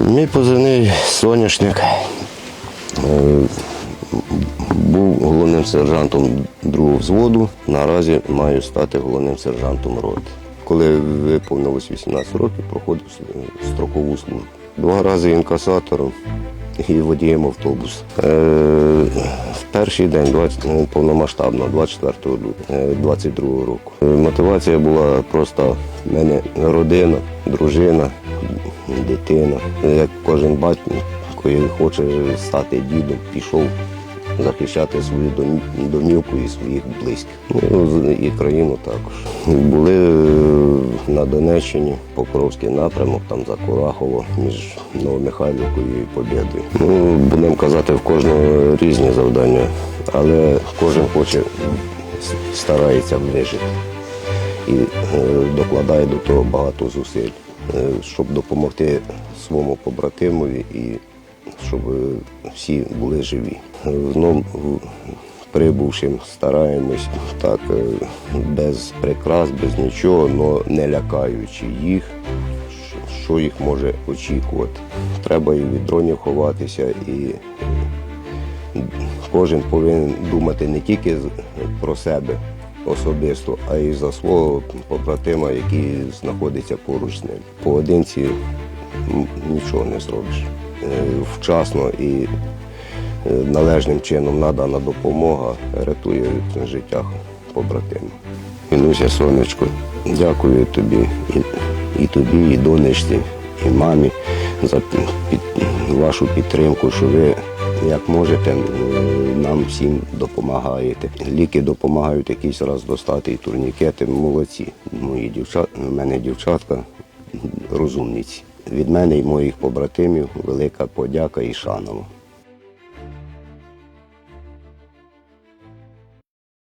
Мій позивний соняшник. Е, Був головним сержантом другого взводу. Наразі маю стати головним сержантом роти. Коли виповнилось 18 років, проходив строкову службу. Два рази інкасатором і водієм автобуса. Е, в перший день 20, е, повномасштабно, 24 лютого 22 року. Е, Мотивація була просто в мене родина, дружина, дитина. Як кожен батько, який хоче стати дідом, пішов захищати свою домівку і своїх близьких. Ну, і країну також. Були е, на Донеччині, Покровський напрямок, там за Курахово, між Новомихайлівкою і Побєдою. Ну, будемо казати, в кожного різні завдання, але кожен хоче, старається вижити і е, докладає до того багато зусиль, щоб допомогти своєму побратимові і щоб е, всі були живі. Е, Знов прибувшим стараємось так е, без прикрас, без нічого, але не лякаючи їх, що їх може очікувати. Треба і від дронів ховатися, і кожен повинен думати не тільки про себе особисто, а й за свого побратима, який знаходиться поруч з ним. Поодинці нічого не зробиш. Е, Вчасно і е, належним чином надана допомога рятує життя побратима. Інуся, сонечко, дякую тобі і, і тобі, і донечці, і мамі за під, вашу підтримку, що ви як можете е, нам всім допомагаєте. Ліки допомагають якийсь раз достати і турнікети. Молодці. Мої дівчат, у мене дівчатка розумниці. Від мене і моїх побратимів велика подяка і шана. вам.